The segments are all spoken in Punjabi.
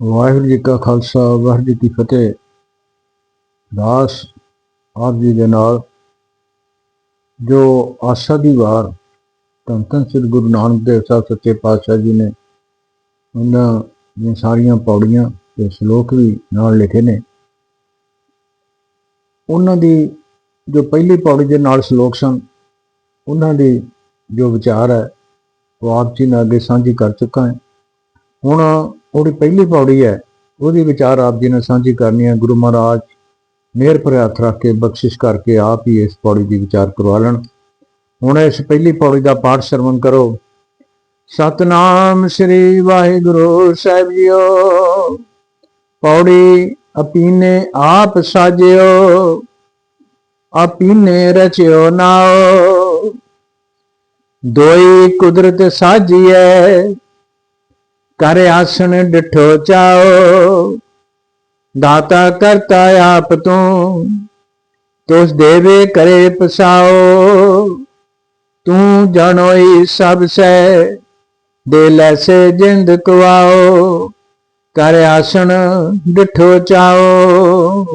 ਵਾਹਿਗੁਰੂ ਜੀ ਕਾ ਖਾਲਸਾ, ਵਾਹਿਗੁਰੂ ਜੀ ਕੀ ਫਤਿਹ। ਦਾਸ ਆਪ ਜੀ ਦੇ ਨਾਲ ਜੋ ਆਸਾ ਦੀ ਵਾਰ ਧੰਨ ਧੰਨ ਸ੍ਰੀ ਗੁਰੂ ਨਾਨਕ ਦੇਵ ਸਾਹਿਬ ਸੱਚੇ ਪਾਤਸ਼ਾਹ ਜੀ ਨੇ ਉਹਨਾਂ ਦੀਆਂ ਸਾਰੀਆਂ ਪੌੜੀਆਂ ਤੇ ਸ਼ਲੋਕ ਵੀ ਨਾਲ ਲਿਖੇ ਨੇ। ਉਹਨਾਂ ਦੀ ਜੋ ਪਹਿਲੀ ਪੌੜੀ ਦੇ ਨਾਲ ਸ਼ਲੋਕ ਸਨ, ਉਹਨਾਂ ਦੀ ਜੋ ਵਿਚਾਰ ਹੈ, ਉਹ ਆਪ ਜੀ ਨਾਲ ਅੱਗੇ ਸਾਂਝੀ ਕਰ ਚੁੱਕਾ ਹਾਂ। ਹੁਣ ਉਹਦੀ ਪਹਿਲੀ ਪੌੜੀ ਹੈ। ਉਹਦੀ ਵਿਚਾਰ ਆਪ ਜੀ ਨੇ ਸਾਂਝੀ ਕਰਨੀ ਹੈ। ਗੁਰੂ ਮਹਾਰਾਜ ਮਿਹਰ ਭਰਿਆ ਹੱਥ ਰੱਖ ਕੇ ਬਖਸ਼ਿਸ਼ ਕਰਕੇ ਆਪ ਹੀ ਇਸ ਪੌੜੀ ਦੀ ਵਿਚਾਰ ਕਰਵਾ ਲੈਣ। ਹੁਣ ਇਸ ਪਹਿਲੀ ਪੌੜੀ ਦਾ ਪਾਠ ਸ਼ਰਵਣ ਕਰੋ। ਸਤਨਾਮ ਸ੍ਰੀ ਵਾਹਿਗੁਰੂ ਸਾਹਿਬ ਜੀਓ। ਪੌੜੀ ਅਪੀਨੇ ਆਪ ਸਾਜਿਓ ਆਪੀਨੇ ਰਚਿਓ ਨਾਓ ਦੋਈ ਕੁਦਰਤ ਸਾਜੀਐ ਕਰ ਆਸਣ ਡਿਠੋ ਚਾਓ। ਦਾਤਾ ਕਰਤਾ ਆਪ ਤੂੰ, ਤੁਸ ਦੇਵੇ ਕਰੇ ਪਸਾਓ। ਤੂੰ ਜਾਣੋਈ ਸਭ ਸੈ, ਦੇ ਲੈਸੇ ਜਿੰਦ ਕਵਾਓ। ਕਰ ਆਸਣ ਡਿਠੋ ਚਾਓ।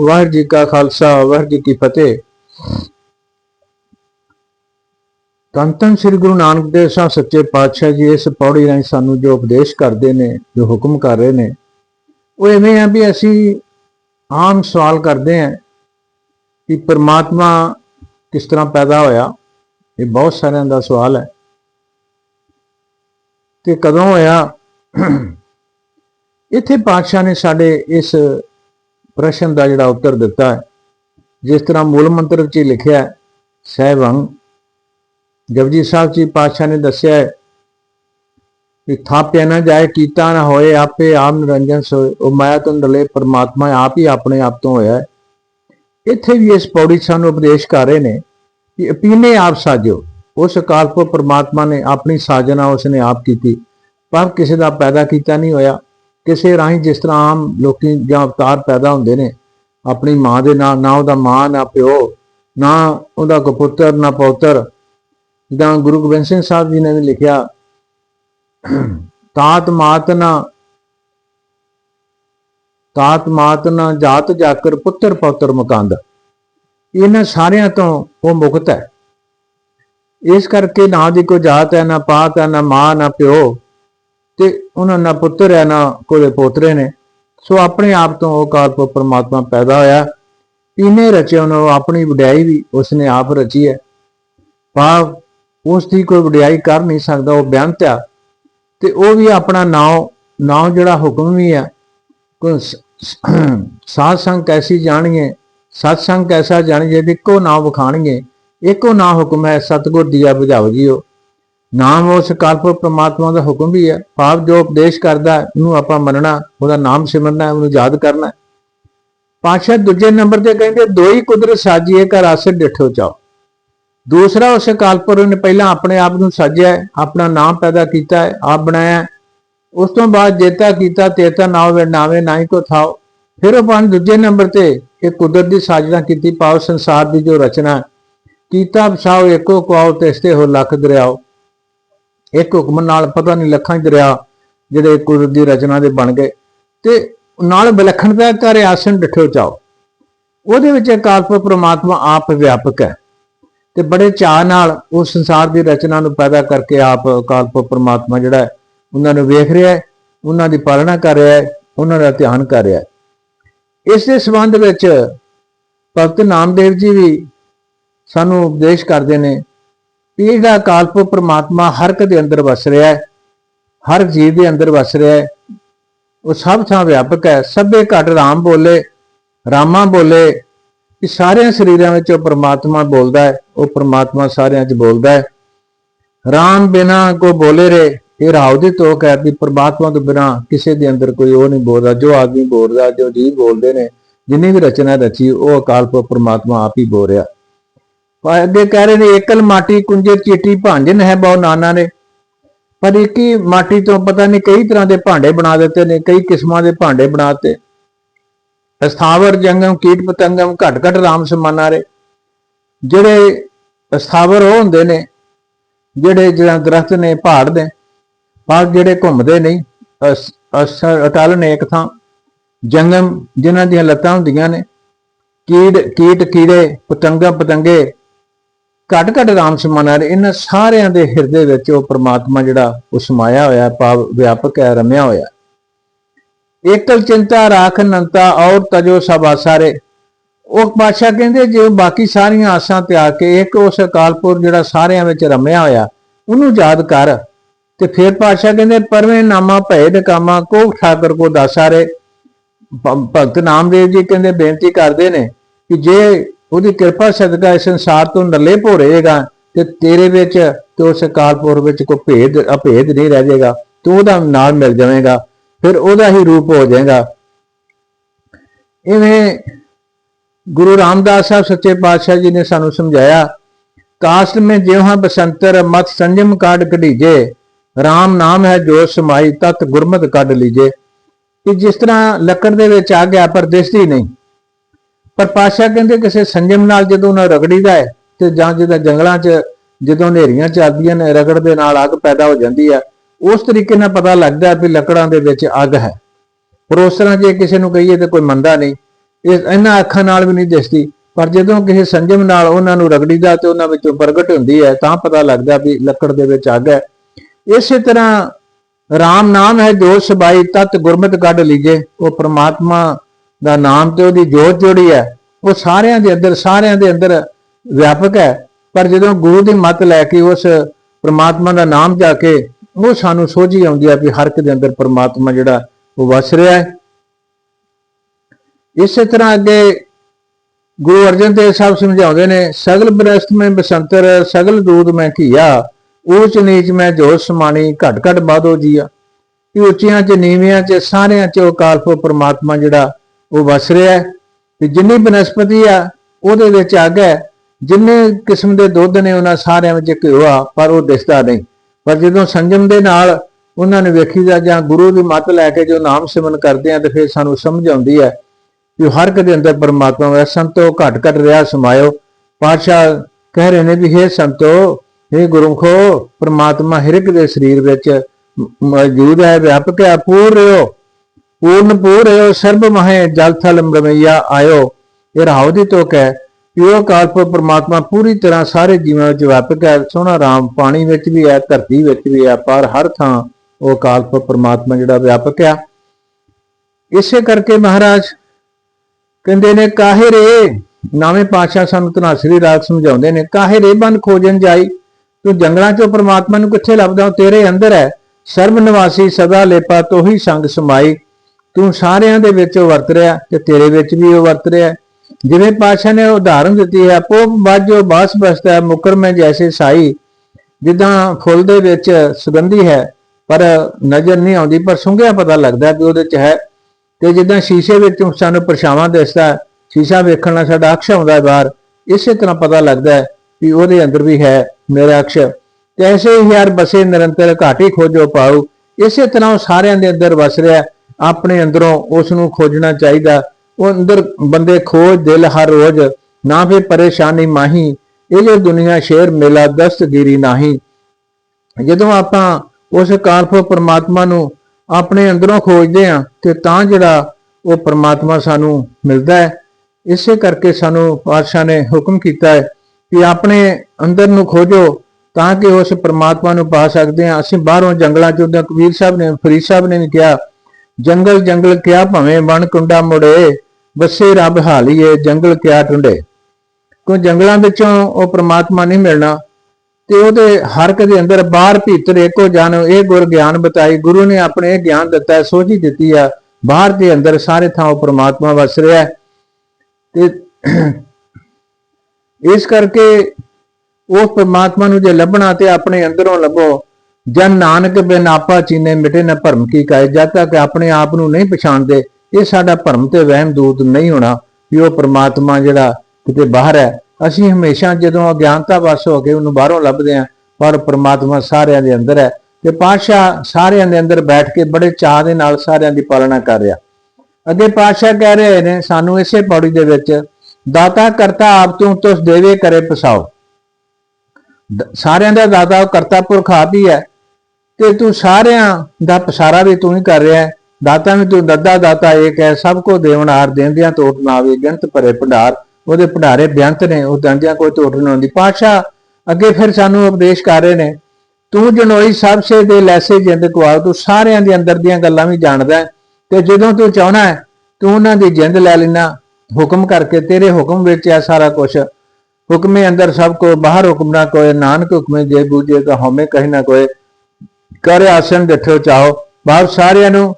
ਵਾਹਿਗੁਰੂ ਜੀ ਕਾ ਖਾਲਸਾ, ਵਾਹਿਗੁਰੂ ਜੀ ਕੀ ਫਤਿਹ। ਧੰਨ ਸ੍ਰੀ ਗੁਰੂ ਨਾਨਕ ਦੇਵ ਸਾਹਿਬ ਸੱਚੇ ਪਾਤਸ਼ਾਹ ਜੀ ਇਸ ਪੌੜੀ ਰਾਹੀਂ ਸਾਨੂੰ ਜੋ ਉਪਦੇਸ਼ ਕਰਦੇ ਨੇ, ਜੋ ਹੁਕਮ ਕਰ ਰਹੇ ਨੇ, ਉਹ ਐਵੇਂ ਆ ਵੀ ਅਸੀਂ ਆਮ ਸਵਾਲ ਕਰਦੇ ਹਾਂ ਕਿ ਪ੍ਰਮਾਤਮਾ ਕਿਸ ਤਰ੍ਹਾਂ ਪੈਦਾ ਹੋਇਆ? ਇਹ ਬਹੁਤ ਸਾਰਿਆਂ ਦਾ ਸਵਾਲ ਹੈ। ਤੇ ਕਦੋਂ ਹੋਇਆ? ਇੱਥੇ ਪਾਤਸ਼ਾਹ ਨੇ ਸਾਡੇ ਇਸ ਪ੍ਰਸ਼ਨ ਦਾ ਜਿਹੜਾ ਉੱਤਰ ਦਿੱਤਾ ਹੈ। ਜਿਸ ਤਰ੍ਹਾਂ ਮੂਲ ਮੰਤਰ ਵਿੱਚ ਹੀ ਲਿਖਿਆ ਹੈ, ਸਹਿਬੰ ਜਪਜੀ ਸਾਹਿਬ ਜੀ ਪਾਤਸ਼ਾਹ ਨੇ ਦੱਸਿਆ ਹੈ ਕਿ ਥਾਪਿਆ ਨਾ ਜਾਏ, ਕੀਤਾ ਨਾ ਹੋਏ, ਆਪੇ ਆਪ ਨਿਰੰਜਨ ਸੋਏ ਉਹ ਮਾਇਆ ਤੋਂ ਡਲੇ ਪਰਮਾਤਮਾ ਆਪ ਹੀ ਆਪਣੇ ਆਪ ਤੋਂ ਹੋਇਆ ਹੈ। ਇੱਥੇ ਵੀ ਇਸ ਪੌੜੀ ਸਾਨੂੰ ਉਪਦੇਸ਼ ਕਰ ਰਹੇ ਨੇ ਕਿ ਅਪੀਨੇ ਆਪ ਸਾਜੋ। ਉਸ ਕਾਲਪੋ ਪਰਮਾਤਮਾ ਨੇ ਆਪਣੀ ਸਾਜਨਾ ਉਸਨੇ ਆਪ ਕੀਤੀ, ਪਰ ਕਿਸੇ ਦਾ ਪੈਦਾ ਕੀਤਾ ਨਹੀਂ ਹੋਇਆ। ਕਿਸੇ ਰਾਹੀਂ ਜਿਸ ਤਰ੍ਹਾਂ ਆਮ ਲੋਕੀ ਜਾਂ ਅਵਤਾਰ ਪੈਦਾ ਹੁੰਦੇ ਨੇ, ਆਪਣੀ ਮਾਂ ਦੇ ਨਾਲ ਨਾ ਉਹਦਾ ਮਾਂ, ਨਾ ਪਿਓ, ਨਾ ਉਹਦਾ ਕੋ ਪੁੱਤਰ ਨਾ ਪੌਤਰ ਜਿੱਦਾਂ ਗੁਰੂ ਗੋਬਿੰਦ ਸਿੰਘ ਸਾਹਿਬ ਜੀ ਨੇ ਵੀ ਲਿਖਿਆ, ਤਾਤ ਮਾਤ ਨਾ, ਤਾਤ ਮਾਤ ਨਾ ਜਾਤ ਜਾਕਰ ਪੁੱਤਰ ਪੌਤਰ ਮਕੰਦ। ਇਹਨਾਂ ਸਾਰਿਆਂ ਤੋਂ ਉਹ ਮੁਕਤ ਹੈ। ਇਸ ਕਰਕੇ ਨਾ ਦੀ ਕੋਈ ਜਾਤ ਹੈ, ਨਾ ਪਾਤ ਹੈ, ਨਾ ਮਾਂ, ਨਾ ਪਿਓ, ਤੇ ਉਹਨਾਂ ਨਾ ਪੁੱਤਰ ਹੈ, ਨਾ ਕੋਲੇ ਪੋਤਰੇ ਨੇ। ਸੋ ਆਪਣੇ ਆਪ ਤੋਂ ਉਹ ਕਾਲ ਪਰਮਾਤਮਾ ਪੈਦਾ ਹੋਇਆ। ਇਹਨੇ ਰਚਿਆ ਉਹਨੂੰ, ਆਪਣੀ ਵਡਿਆਈ ਵੀ ਉਸਨੇ ਆਪ ਰਚੀ ਹੈ। ਭਾਵ ਉਸ ਦੀ ਕੋਈ ਵਡਿਆਈ ਕਰ ਨਹੀਂ ਸਕਦਾ, ਉਹ ਬੇਅੰਤ ਆ। ਤੇ ਉਹ ਵੀ ਆਪਣਾ ਨਾਮ ਨਾਮ ਜਿਹੜਾ ਹੁਕਮ ਵੀ ਹੈ ਕੋਈ ਸਾਧ ਸੰਗ ਕੈਸੀ ਜਾਣੀਏ ਸਤ ਸੰਗ ਕੈਸਾ ਜਾਣੀਏ ਇੱਕੋ ਨਾਮ ਵਖਾਣੀਏ ਇੱਕੋ ਨਾਮ ਹੁਕਮ ਹੈ ਸਤਗੁਰ ਦੀਆ ਬੁਝਾਵ ਜੀਓ। ਨਾਮ ਉਸ ਕਾਲਪੁਰ ਪ੍ਰਮਾਤਮਾ ਦਾ ਹੁਕਮ ਵੀ ਹੈ ਪਾਪ ਜੋ ਉਪਦੇਸ਼ ਕਰਦਾ, ਉਹਨੂੰ ਆਪਾਂ ਮੰਨਣਾ, ਉਹਦਾ ਨਾਮ ਸਿਮਰਨਾ, ਉਹਨੂੰ ਯਾਦ ਕਰਨਾ। ਹੈ। ਪਾਤਸ਼ਾਹ ਦੂਜੇ ਨੰਬਰ ਤੇ ਕਹਿੰਦੇ, ਦੋ ਹੀ ਕੁਦਰਤ ਸਾਜੀਏ, ਘਰ ਆਸੇ ਡਿਠੋ ਚਾਓ ਦੂਸਰਾ ਉਸ ਕਾਲਪੁਰ ਨੇ ਪਹਿਲਾਂ ਆਪਣੇ ਆਪ ਨੂੰ ਸਾਜਿਆ, ਆਪਣਾ ਨਾਮ ਪੈਦਾ ਕੀਤਾ ਹੈ ਆਪ ਬਣਾਇਆ। ਉਸ ਤੋਂ ਬਾਅਦ ਜੇਤਾ ਕੀਤਾ ਤੇਤਾ ਨਾਵੇ ਨਾਵੇ ਨਾਵੇਂ ਨਾਹੀ ਕੋ ਥਾਓ। ਫਿਰ ਉਹ ਪੰਜ ਦੂਜੇ ਨੰਬਰ ਤੇ ਇਹ ਕੁਦਰਤ ਦੀ ਸਾਜਣਾ ਕੀਤੀ ਪਾਉ ਸੰਸਾਰ ਦੀ ਜੋ ਰਚਨਾ। ਹੈ। ਕੀਤਾ ਬਸਾਓ ਇੱਕੋ ਕੁਆਓ ਤਿਸਤੇ ਹੋ ਲੱਖ ਦਰਿਆਓ। ਇੱਕ ਹੁਕਮ ਨਾਲ ਪਤਾ ਨਹੀਂ ਲੱਖਾਂ ਦਰਿਆ ਜਿਹੜੇ ਕੁਦਰਤ ਦੀ ਰਚਨਾ ਦੇ ਬਣ ਗਏ। ਤੇ ਨਾਲ ਵਿਲੱਖਣਤਾ ਕਰ ਆਸਣ ਡਿਠੋ ਚਾਓ। ਉਹਦੇ ਵਿੱਚ ਕਾਲਪ ਪ੍ਰਮਾਤਮਾ ਆਪ ਵਿਆਪਕ ਹੈ। ਤੇ ਬੜੇ ਚਾਅ ਨਾਲ ਉਸ ਸੰਸਾਰ ਦੀ ਰਚਨਾ ਨੂੰ ਪੈਦਾ ਕਰਕੇ ਆਪ ਕਾਲਪ ਪਰਮਾਤਮਾ ਜਿਹੜਾ ਉਹਨਾਂ ਨੂੰ ਵੇਖ ਰਿਹਾ ਹੈ, ਉਹਨਾਂ ਦੀ ਪਾਲਣਾ ਕਰ ਰਿਹਾ ਹੈ, ਉਹਨਾਂ ਦਾ ਧਿਆਨ ਕਰ ਰਿਹਾ ਹੈ। ਇਸ ਦੇ ਸੰਬੰਧ ਵਿੱਚ ਭਗਤ ਨਾਮਦੇਵ ਜੀ ਵੀ ਸਾਨੂੰ ਉਪਦੇਸ਼ ਕਰਦੇ ਨੇ ਵੀ ਇਹ ਜਿਹੜਾ ਕਾਲਪ ਪ੍ਰਮਾਤਮਾ ਹਰ ਇੱਕ ਦੇ ਅੰਦਰ ਵਸ ਰਿਹਾ ਹੈ, ਹਰ ਜੀਵ ਦੇ ਅੰਦਰ ਵਸ ਰਿਹਾ ਹੈ, ਉਹ ਸਭ ਥਾਂ ਵਿਆਪਕ ਹੈ, ਸਭੇ ਘਟ ਰਾਮ ਬੋਲੇ, ਰਾਮਾ ਬੋਲੇ ਕਿ ਸਾਰਿਆਂ ਸਰੀਰਾਂ ਵਿੱਚ ਉਹ ਪ੍ਰਮਾਤਮਾ ਬੋਲਦਾ ਹੈ, ਉਹ ਪ੍ਰਮਾਤਮਾ ਸਾਰਿਆਂ 'ਚ ਬੋਲਦਾ ਹੈ। ਰਾਮ ਬਿਨਾ ਕੋ ਬੋਲੇ ਰੇ ਇਹ ਰਾਉ ਦੀ ਤੋਕ ਹੈ ਵੀ ਪ੍ਰਮਾਤਮਾ ਤੋਂ ਬਿਨਾ ਕਿਸੇ ਦੇ ਅੰਦਰ ਕੋਈ ਉਹ ਨਹੀਂ ਬੋਲਦਾ, ਜੋ ਆਦਮੀ ਬੋਲਦਾ, ਜੋ ਜੀ ਬੋਲਦੇ ਨੇ, ਜਿੰਨੀ ਵੀ ਰਚਨਾ ਰਚੀ, ਉਹ ਅਕਾਲ ਪੁਰਖ ਪ੍ਰਮਾਤਮਾ ਆਪ ਹੀ ਬੋਲ ਰਿਹਾ। ਪਰ ਅੱਗੇ ਕਹਿ ਰਹੇ ਨੇ, ਏਕਲ ਮਾਟੀ ਕੁੰਜੇ ਚੀਟੀ ਭਾਂਜਨ ਹੈ, ਬਹੁ ਨਾਨਾ ਨੇ। ਪਰ ਇੱਕ ਹੀ ਮਾਟੀ ਤੋਂ ਪਤਾ ਨਹੀਂ ਕਈ ਤਰ੍ਹਾਂ ਦੇ ਭਾਂਡੇ ਬਣਾ ਦਿੱਤੇ ਨੇ, ਕਈ ਕਿਸਮਾਂ ਦੇ ਭਾਂਡੇ ਬਣਾਤੇ ਅਸਥਾਵਰ ਜੰਗਮ, ਕੀਟ ਪਤੰਗਮ ਘਟ ਘਟ ਰਾਮ ਸਮਾਨਾ ਰੇ। ਜਿਹੜੇ ਅਸਥਾਵਰ ਉਹ ਹੁੰਦੇ ਨੇ, ਜਿਹੜੇ ਜਿਹੜਾ ਦਰਖਤ ਨੇ, ਪਹਾੜ ਦੇ ਪਰ ਜਿਹੜੇ ਘੁੰਮਦੇ ਨਹੀਂ, ਅਸ- ਅਸਰ ਅਟਲ ਨੇ ਇੱਕ ਥਾਂ। ਜੰਗਮ ਜਿਨ੍ਹਾਂ ਦੀਆਂ ਲੱਤਾਂ ਹੁੰਦੀਆਂ ਨੇ, ਕੀੜ, ਕੀਟ, ਕੀੜੇ, ਪਤੰਗਾ, ਪਤੰਗੇ, ਘਟ ਘਟ ਰਾਮ ਸਮਾਨਾ ਨੇ ਇਹਨਾਂ ਸਾਰਿਆਂ ਦੇ ਹਿਰਦੇ ਵਿੱਚ ਉਹ ਪ੍ਰਮਾਤਮਾ ਜਿਹੜਾ ਉਹ ਸਮਾਇਆ ਹੋਇਆ ਭਾਵ ਵਿਆਪਕ ਹੈ, ਰਮਿਆ ਹੋਇਆ। ਏਕਲ ਚਿੰਤਾ ਰਾਖ ਨੰਤਾ ਔਰ ਤਜੋ ਸਭ ਆਸਾਰੇ। ਉਹ ਪਾਤਸ਼ਾਹ ਕਹਿੰਦੇ, ਜੇ ਬਾਕੀ ਸਾਰੀਆਂ ਆਸਾਂ ਤਿਆਗ ਕੇ ਇੱਕ ਉਸ ਅਕਾਲਪੁਰ ਜਿਹੜਾ ਸਾਰਿਆਂ ਵਿੱਚ ਰਮਿਆ ਹੋਇਆ, ਉਹਨੂੰ ਯਾਦ ਕਰ। ਤੇ ਫਿਰ ਪਾਤਸ਼ਾਹ ਕਹਿੰਦੇ, ਪਰਵੇਂ ਨਾਮਾ ਭੈ ਦੇ ਕਾਮਾ, ਕੋ ਠਾਕਰ ਕੋ ਦਾਸਾਰੇ। ਭ- ਭਗਤ ਨਾਮਦੇਵ ਜੀ ਕਹਿੰਦੇ, ਬੇਨਤੀ ਕਰਦੇ ਨੇ ਕਿ ਜੇ ਉਹਦੀ ਕਿਰਪਾ ਸਦਕਾ ਇਸ ਸੰਸਾਰ ਤੋਂ ਨੱਲੇ ਭੋਰੇਗਾ ਤੇ ਤੇਰੇ ਵਿੱਚ ਤੇ ਉਸ ਅਕਾਲਪੁਰ ਵਿੱਚ ਕੋਈ ਭੇਦ, ਅਭੇਦ ਨਹੀਂ ਰਹਿ ਜਾਏਗਾ, ਤੂੰ ਉਹਦਾ ਨਾਲ ਮਿਲ ਜਾਵੇਂਗਾ। ਫਿਰ ਉਹਦਾ ਹੀ ਰੂਪ ਹੋ ਜਾਏਗਾ। ਇਵੇਂ ਗੁਰੂ ਰਾਮਦਾਸ ਸਾਹਿਬ ਸੱਚੇ ਪਾਤਸ਼ਾਹ ਜੀ ਨੇ ਸਾਨੂੰ ਸਮਝਾਇਆ, ਕਾਸ਼ਟ ਮੇ ਜਿਉਹਾਂ ਬਸੰਤਰ ਮਤ ਸੰਜਮ ਕਾਢ ਕਢੀਜੇ RAM ਨਾਮ ਹੈ ਜੋ ਸਮਾਈ, ਤਤ ਗੁਰਮਤ ਕੱਢ ਲੀਜੇ। ਕਿ ਜਿਸ ਤਰ੍ਹਾਂ ਲੱਕੜ ਦੇ ਵਿੱਚ ਆ ਗਿਆ, ਪਰ ਦਿਸਦੀ ਨਹੀਂ। ਪਰ ਪਾਸ਼ਾ ਕਹਿੰਦੇ ਕਿਸੇ ਸੰਜਮ ਨਾਲ ਜਦੋਂ ਉਹਨਾਂ ਰਗੜੀਦਾ ਹੈ, ਤੇ ਜਾਂ ਜਿਹਦਾ ਜੰਗਲਾਂ 'ਚ ਜਦੋਂ ਹਨੇਰੀਆਂ ਚੱਲਦੀਆਂ ਨੇ, ਰਗੜ ਦੇ ਨਾਲ ਅੱਗ ਪੈਦਾ ਹੋ ਜਾਂਦੀ ਹੈ ਉਸ ਤਰੀਕੇ ਨਾਲ ਪਤਾ ਲੱਗਦਾ ਵੀ ਲੱਕੜਾਂ ਦੇ ਵਿੱਚ ਅੱਗ ਹੈ। ਪਰ ਉਸ ਤਰ੍ਹਾਂ ਜੇ ਕਿਸੇ ਨੂੰ ਕਹੀਏ ਤਾਂ ਕੋਈ ਮੰਦਾ ਨਹੀਂ। ਇਹ ਇਹਨਾਂ ਅੱਖਾਂ ਨਾਲ ਵੀ ਨਹੀਂ ਦਿਸਦੀ। ਪਰ ਜਦੋਂ ਕਿਸੇ ਸੰਜਮ ਨਾਲ ਉਹਨਾਂ ਨੂੰ ਰਗੜੀਦਾ ਤੇ ਉਹਨਾਂ ਵਿੱਚੋਂ ਪ੍ਰਗਟ ਹੁੰਦੀ ਹੈ, ਤਾਂ ਪਤਾ ਲੱਗਦਾ ਵੀ ਲੱਕੜ ਦੇ ਵਿੱਚ ਅੱਗ ਹੈ। ਇਸੇ ਤਰ੍ਹਾਂ RAM ਨਾਮ ਹੈ ਜੋਤ ਸਬਾਈ ਤਤ ਗੁਰਮਤਿ ਕੱਢ ਲੀਜੇ। ਉਹ ਪ੍ਰਮਾਤਮਾ ਦਾ ਨਾਮ ਤੇ ਉਹਦੀ ਜੋਤ ਜਿਹੜੀ ਹੈ। ਉਹ ਸਾਰਿਆਂ ਦੇ ਅੰਦਰ, ਸਾਰਿਆਂ ਦੇ ਅੰਦਰ ਵਿਆਪਕ ਹੈ। ਪਰ ਜਦੋਂ ਗੁਰੂ ਦੀ ਮੱਤ ਲੈ ਕੇ ਉਸ ਪ੍ਰਮਾਤਮਾ ਦਾ ਨਾਮ ਜਾ ਕੇ ਉਹ ਸਾਨੂੰ ਸੋਝੀ ਆਉਂਦੀ ਆ ਵੀ ਹਰ ਇੱਕ ਦੇ ਅੰਦਰ ਪਰਮਾਤਮਾ ਜਿਹੜਾ ਉਹ ਵਸ ਰਿਹਾ ਹੈ। ਇਸੇ ਤਰ੍ਹਾਂ ਅੱਗੇ ਗੁਰੂ ਅਰਜਨ ਦੇਵ ਸਾਹਿਬ ਸਮਝਾਉਂਦੇ ਨੇ, ਸਗਲ ਬ੍ਰਸਤ ਮੈਂ ਬਸੰਤਰ, ਸਗਲ ਦੂਤ ਮੈਂ ਕੀਆ ਊਚ ਨੀਚ ਮੈਂ ਜੋ ਸਮਾਣੀ, ਘਟ ਘਟ ਬਾਦੋ ਜੀਆ। ਕਿ ਉੱਚੀਆਂ ਚ, ਨੀਵਿਆਂ ਚ, ਸਾਰਿਆਂ ਚ ਉਹ ਕਾਲਪੋ ਪ੍ਰਮਾਤਮਾ ਜਿਹੜਾ ਉਹ ਵਸ ਰਿਹਾ ਹੈ। ਤੇ ਜਿੰਨੀ ਬਨਸਪਤੀ ਆ, ਉਹਦੇ ਵਿੱਚ ਅੱਗ ਹੈ। ਜਿੰਨੇ ਕਿਸਮ ਦੇ ਦੁੱਧ ਨੇ, ਉਹਨਾਂ ਸਾਰਿਆਂ ਵਿੱਚ ਘਿਓ ਆ, ਪਰ ਉਹ ਦਿਸਦਾ ਨਹੀਂ। ਪਰ ਜਦੋਂ ਸੰਜਮ ਦੇ ਨਾਲ ਉਹਨਾਂ ਨੇ ਵੇਖੀਦਾ ਜਾਂ ਗੁਰੂ ਦੀ ਮੱਤ ਲੈ ਕੇ ਜੋ ਨਾਮ ਸਿਮਨ ਕਰਦੇ ਆ, ਤੇ ਫਿਰ ਸਾਨੂੰ ਸਮਝ ਆਉਂਦੀ ਹੈ ਕਿ ਹਰ ਇੱਕ ਦੇ ਅੰਦਰ ਪਰਮਾਤਮਾ ਹੈ। ਸੰਤੋ, ਘਟ ਘਟ ਰਿਹਾ, ਸਮਾਇਓ। ਪਾਤਸ਼ਾਹ ਕਹਿ ਰਹੇ ਨੇ ਵੀ हे ਸੰਤੋ हे ਗੁਰਮਖੋ, ਪਰਮਾਤਮਾ ਹਰ ਇੱਕ ਦੇ ਸਰੀਰ ਵਿੱਚ ਮੌਜੂਦ ਹੈ, ਵਿਆਪਕ ਹੈ, ਪੂਰ ਰਿਓ ਪੂਰਨ ਪੂਰ ਰਿਓ ਸਰਬ ਮਹੇ ਜਲ ਥਲ ਮਰਮਈਆ ਆਇਓ। ਇਹ ਰਾਉ ਦੀ ਤੋਕ ਹੈ। ਕਿ ਉਹ ਕਾਲਪ ਪਰਮਾਤਮਾ ਪੂਰੀ ਤਰ੍ਹਾਂ ਸਾਰੇ ਜੀਵਾਂ ਵਿੱਚ ਵਿਆਪਕ ਹੈ, ਸੋਹਣਾ ਰਾਮ ਪਾਣੀ ਵਿੱਚ ਵੀ ਹੈ, ਧਰਤੀ ਵਿੱਚ ਵੀ ਹੈ, ਪਰ ਹਰ ਥਾਂ ਉਹ ਕਾਲਪ ਪਰਮਾਤਮਾ ਜਿਹੜਾ ਵਿਆਪਕ ਹੈ ਇਸੇ ਕਰਕੇ ਮਹਾਰਾਜ ਕਹਿੰਦੇ ਨੇ, ਕਾਹੇ ਰੇ? ਨਾਵੇਂ ਪਾਤਸ਼ਾਹ ਸਾਨੂੰ ਧਨਾਸਰੀ ਰਾਗ ਸਮਝਾਉਂਦੇ ਨੇ, ਕਾਹੇ ਰੇ ਬਨ ਖੋਜਨ ਜਾਈ? ਤੂੰ ਜੰਗਲਾਂ ਚੋਂ ਪ੍ਰਮਾਤਮਾ ਨੂੰ ਕਿੱਥੇ ਲੱਭਦਾ? ਤੇਰੇ ਅੰਦਰ ਹੈ। ਸਰਬ ਨਿਵਾਸੀ ਸਦਾ ਲੇਪਾ ਤੋਹੀ ਸੰਗ ਸਮਾਈ। ਤੂੰ ਸਾਰਿਆਂ ਦੇ ਵਿੱਚ ਵਰਤ ਰਿਹਾ ਤੇ ਤੇਰੇ ਵਿੱਚ ਵੀ ਉਹ ਵਰਤ ਰਿਹਾ। ਜਿਵੇਂ ਪਾਤਸ਼ਾਹ ਨੇ ਉਦਾਹਰਨ ਦਿੱਤੀ ਹੈ ਪੋਪ ਬਾਜੋ ਬਾਸ ਬਸਤਾ ਹੈ ਮੁਕਰ ਮੈਂ ਜੈਸੇ ਸਾਈ। ਜਿੱਦਾਂ ਫੁੱਲ ਦੇ ਵਿੱਚ ਸੁਗੰਧੀ ਹੈ, ਪਰ ਨਜ਼ਰ ਨਹੀਂ ਆਉਂਦੀ, ਪਰ ਸੁੰਘਿਆ ਪਤਾ ਲੱਗਦਾ ਵੀ ਉਹਦੇ ਚ ਹੈ। ਤੇ ਜਿੱਦਾਂ ਸ਼ੀਸ਼ੇ ਵਿੱਚ ਸਾਨੂੰ ਪਰਛਾਵਾਂ ਦਿਸਦਾ ਸ਼ੀਸ਼ਾ ਵੇਖਣ ਨਾਲ ਸਾਡਾ ਅਕਸ਼ ਆਉਂਦਾ ਹੈ ਬਾਹਰ, ਇਸੇ ਤਰ੍ਹਾਂ ਪਤਾ ਲੱਗਦਾ ਹੈ ਕਿ ਉਹਦੇ ਅੰਦਰ ਵੀ ਹੈ ਮੇਰਾ ਅਕਸ਼। ਤੇ ਐਸੇ ਹੀ ਯਾਰ ਬਸੇ ਨਿਰੰਤਰ ਘਾਟੀ ਖੋਜੋ ਪਾਉ। ਇਸੇ ਤਰ੍ਹਾਂ ਉਹ ਸਾਰਿਆਂ ਦੇ ਅੰਦਰ ਵਸ ਰਿਹਾ ਆਪਣੇ ਅੰਦਰੋਂ ਉਸ ਨੂੰ ਖੋਜਣਾ ਚਾਹੀਦਾ। ਉਹ ਅੰਦਰ ਬੰਦੇ ਖੋਜ, ਦਿਲ ਹਰ ਰੋਜ਼, ਨਾ ਫੇ ਪਰੇਸ਼ਾਨੀ ਮਾਹੀ, ਇਹ ਜੋ ਦੁਨੀਆ ਸ਼ੇਰ ਮੇਲਾ ਦਸਤਗੀਰੀ ਨਹੀਂ। ਜਦੋਂ ਆਪਾਂ ਉਸ ਕਾਲਪੋ ਪ੍ਰਮਾਤਮਾ ਨੂੰ ਆਪਣੇ ਅੰਦਰੋਂ ਖੋਜਦੇ ਹਾਂ, ਤੇ ਤਾਂ ਜਿਹੜਾ ਉਹ ਪ੍ਰਮਾਤਮਾ ਸਾਨੂੰ ਮਿਲਦਾ ਹੈ। ਇਸੇ ਕਰਕੇ ਸਾਨੂੰ ਪਾਤਸ਼ਾਹ ਨੇ ਹੁਕਮ ਕੀਤਾ ਹੈ ਕਿ ਆਪਣੇ ਅੰਦਰ ਨੂੰ ਖੋਜੋ, ਤਾਂ ਕਿ ਉਸ ਪਰਮਾਤਮਾ ਨੂੰ ਪਾ ਸਕਦੇ ਹਾਂ। ਅਸੀਂ ਬਾਹਰੋਂ ਜੰਗਲਾਂ ਚੋਂ ਦਾ ਕਬੀਰ ਸਾਹਿਬ ਨੇ, ਫਰੀਦ ਸਾਹਿਬ ਨੇ ਵੀ ਕਿਹਾ ਜੰਗਲ ਜੰਗਲ ਕਿਆ ਭਵੇਂ ਬਣ ਕੁੰਡਾ ਮੁੜੇ ਬਸੇ ਰੱਬ ਹਾਲੀਏ ਜੰਗਲ ਕਿਆ ਟੁੰਡੇ ਕੋ ਜੰਗਲਾਂ ਵਿੱਚੋਂ ਉਹ ਪ੍ਰਮਾਤਮਾ ਨਹੀਂ ਮਿਲਣਾ, ਤੇ ਉਹਦੇ ਹਰ ਇੱਕ ਦੇ ਅੰਦਰ ਬਾਹਰ ਭੀਤਰ ਇੱਕੋ ਜਨ, ਇਹ ਗੁਰ ਗਿਆਨ ਬਤਾਈ, ਗੁਰੂ ਨੇ ਆਪਣੇ ਇਹ ਗਿਆਨ ਦਿੱਤਾ ਹੈ ਸੋਝੀ ਦਿੱਤੀ ਆ, ਬਾਹਰ ਦੇ ਅੰਦਰ ਸਾਰੇ ਥਾਂ ਉਹ ਪ੍ਰਮਾਤਮਾ ਵਸ ਰਿਹਾ ਤੇ ਇਸ ਕਰਕੇ ਉਹ ਪ੍ਰਮਾਤਮਾ ਨੂੰ ਜੇ ਲੱਭਣਾ ਤੇ ਆਪਣੇ ਅੰਦਰੋਂ ਲੱਭੋ ਜਨ ਨਾਨਕ ਬਿਨ ਆਪਾ ਚੀਨੇ ਮਿਟੇ ਨਾ ਭਰਮ ਕੀ ਕਾਇ ਜਦ ਤੱਕ ਆਪਣੇ ਆਪ ਨੂੰ ਨਹੀਂ ਪਛਾਣਦੇ, ਇਹ ਸਾਡਾ ਭਰਮ ਤੇ ਵਹਿਮ ਦੂਤ ਨਹੀਂ ਹੋਣਾ, ਵੀ ਉਹ ਪ੍ਰਮਾਤਮਾ ਜਿਹੜਾ ਕਿਤੇ ਬਾਹਰ ਹੈ। ਅਸੀਂ ਹਮੇਸ਼ਾ ਜਦੋਂ ਅਗਿਆਨਤਾ ਵਸ ਹੋ ਕੇ ਉਹਨੂੰ ਬਾਹਰੋਂ ਲੱਭਦੇ ਹਾਂ, ਪਰ ਪ੍ਰਮਾਤਮਾ ਸਾਰਿਆਂ ਦੇ ਅੰਦਰ ਹੈ ਤੇ ਪਾਤਸ਼ਾਹ ਸਾਰਿਆਂ ਦੇ ਅੰਦਰ ਬੈਠ ਕੇ ਬੜੇ ਚਾਹ ਦੇ ਨਾਲ ਸਾਰਿਆਂ ਦੀ ਪਾਲਣਾ ਕਰ ਰਿਹਾ। ਅੱਗੇ ਪਾਤਸ਼ਾਹ ਕਹਿ ਰਹੇ ਨੇ, ਸਾਨੂੰ ਇਸੇ ਪੌੜੀ ਦੇ ਵਿੱਚ ਦਾਤਾ ਕਰਤਾ ਆਪ ਤੂੰ ਤੁਸ ਦੇਵੇ ਕਰੇ ਪਸਾਓ। ਸਾਰਿਆਂ ਦਾ ਦਾਤਾ ਕਰਤਾ ਪੁਰਖ ਆਪ ਹੀ ਹੈ। ਤੇ ਤੂੰ ਸਾਰਿਆਂ ਦਾ ਪਸਾਰਾ ਵੀ ਤੂੰ ਹੀ ਕਰ ਰਿਹਾ ਹੈ। ਦਾਤਾ ਵੀ ਤੂੰ ਦੱਦਾ, ਦਾਤਾ ਏਕ ਹੈ। ਸਭ ਕੋ ਦੇਵਨਾਰ ਦੇਂਦਿਆਂ ਤੋਟ ਨਾ ਆਵੇ। ਗਿਣਤ ਭਰੇ ਭੰਡਾਰ, ਉਹਦੇ ਭੰਡਾਰੇ ਬੇਅੰਤ ਨੇ, ਉਹ ਦੰਦਿਆਂ ਕੋਈ ਤੋਟ ਨਾ ਹੁੰਦੀ ਪਾਸ਼ਾ ਅੱਗੇ ਫਿਰ ਸਾਨੂੰ ਉਪਦੇਸ਼ ਕਰ ਰਹੇ ਨੇ, ਤੂੰ ਜਨੋਈ ਸਭ ਸੇ ਦੇ ਲੈਸੇ ਜਿੰਦ ਕਵਾਲ ਤੂੰ ਸਾਰਿਆਂ ਦੇ ਅੰਦਰ ਦੀਆਂ ਗੱਲਾਂ ਵੀ ਜਾਣਦਾ ਹੈ। ਤੇ ਜਦੋਂ ਤੂੰ ਚਾਹਣਾ ਹੈ, ਤੂੰ ਉਹਨਾਂ ਦੀ ਜਿੰਦ ਲੈ ਲੈਣਾ। ਹੁਕਮ ਕਰਕੇ ਤੇਰੇ ਹੁਕਮ ਵਿੱਚ ਹੈ ਸਾਰਾ ਕੁਝ ਹੁਕਮੇ ਅੰਦਰ ਸਭ ਕੋ ਬਾਹਰ ਹੁਕਮ ਨਾ ਕੋਏ, ਨਾਨਕ ਹੁਕਮੇ ਜੇ ਬੂਝੇ ਤਾਂ ਹਉਮੈ ਕਹੀ ਨਾ ਕੋਏ। ਕਰ ਆਸਣ ਡਿਠੋ ਚਾਹੋ। ਬਾਪ ਸਾਰਿਆਂ ਨੂੰ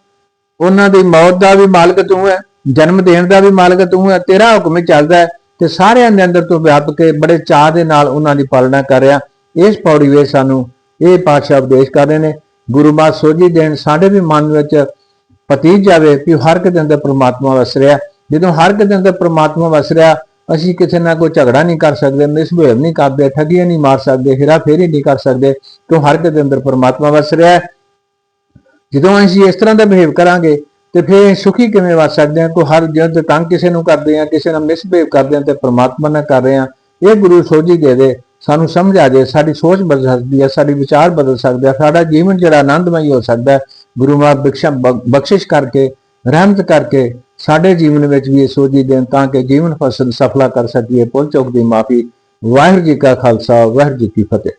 ਉਹਨਾਂ ਦੀ ਮੌਤ ਦਾ ਵੀ ਮਾਲਕ ਤੂੰ ਹੈ, ਜਨਮ ਦੇਣ ਦਾ ਵੀ ਮਾਲਕ ਤੂੰ ਹੈ, ਤੇਰਾ ਹੁਕਮ ਹੀ ਚੱਲਦਾ ਹੈ ਤੇ ਸਾਰਿਆਂ ਦੇ ਅੰਦਰ ਤੋਂ ਵਿਆਪ ਕੇ ਬੜੇ ਚਾਹ ਦੇ ਨਾਲ ਉਹਨਾਂ ਦੀ ਪਾਲਣਾ ਕਰ ਰਿਹਾ। ਇਸ ਪੌੜੀ ਵਿੱਚ ਸਾਨੂੰ ਇਹ ਪਾਤਸ਼ਾਹ ਉਪਦੇਸ਼ ਕਰ ਰਹੇ ਨੇ, ਗੁਰੂ ਮਾਤ ਸੋਝੀ ਦੇਣ ਸਾਡੇ ਵੀ ਮਨ ਵਿੱਚ ਪਤੀ ਜਾਵੇ ਕਿ ਹਰ ਇੱਕ ਦੇ ਅੰਦਰ ਪ੍ਰਮਾਤਮਾ ਵਸ ਰਿਹਾ। ਜਦੋਂ ਹਰ ਇੱਕ ਦੇ ਅੰਦਰ ਪ੍ਰਮਾਤਮਾ ਵਸ ਰਿਹਾ ਅਸੀਂ ਕਿਸੇ ਨਾਲ ਕੋਈ ਝਗੜਾ ਨਹੀਂ ਕਰ ਸਕਦੇ ਮਿਸਬਿਹੇਵ ਨਹੀਂ ਕਰਦੇ, ਠੱਗੀਆਂ ਨਹੀਂ ਮਾਰ ਸਕਦੇ, ਹਿਰਾ ਫੇਰੀ ਨਹੀਂ ਕਰ ਸਕਦੇ, ਕਿਉਂ ਹਰ ਕਿਸੇ ਦੇ ਅੰਦਰ ਪਰਮਾਤਮਾ ਵਸ ਰਿਹਾ ਹੈ? ਜਦੋਂ ਅਸੀਂ ਇਸ ਤਰ੍ਹਾਂ ਦਾ ਬਿਹੇਵ ਕਰਾਂਗੇ ਤੇ ਫਿਰ ਸੁਖੀ ਕਿਵੇਂ ਵਸ ਸਕਦੇ ਹਾਂ? ਕੋਈ ਹਰ ਜਦ ਤੰਗ ਕਿਸੇ ਨੂੰ ਕਰਦੇ ਆ ਕਿਸੇ ਨਾਲ ਮਿਸਬਿਹੇਵ ਕਰਦੇ ਆ ਤੇ ਪਰਮਾਤਮਾ ਨਾਲ ਕਰ ਰਹੇ ਆ ਇਹ ਗੁਰੂ ਸੋਝੀ ਦੇ ਦੇ, ਸਾਨੂੰ ਸਮਝ ਆ ਜਾਏ ਸਾਡੀ ਸੋਚ ਬਦਲ ਸਕਦੀ ਹੈ, ਸਾਡੀ ਵਿਚਾਰ ਬਦਲ ਸਕਦਾ ਹੈ, ਸਾਡਾ ਜੀਵਨ ਜਿਹੜਾ ਆਨੰਦਮਈ ਹੋ ਸਕਦਾ ਹੈ, ਗੁਰੂ ਮਾਂ ਬਖਸ਼ਾ ਬਖਸ਼ਿਸ਼ ਕਰਕੇ, ਰਹਿਮਤ ਕਰਕੇ ਸਾਡੇ ਜੀਵਨ ਵਿੱਚ ਵੀ ਇਹ ਸੋਝੀ ਦੇਣ ਤਾਂ ਕਿ ਜੀਵਨ ਫਸਲ ਸਫਲਾ ਕਰ ਸਕੀਏ ਪੁੱਲ ਚੁੱਕ ਦੀ ਮਾਫੀ। ਵਾਹਿਗੁਰੂ ਜੀ ਕਾ ਖਾਲਸਾ, ਵਾਹਿਗੁਰੂ ਜੀ ਕੀ ਫਤਿਹ।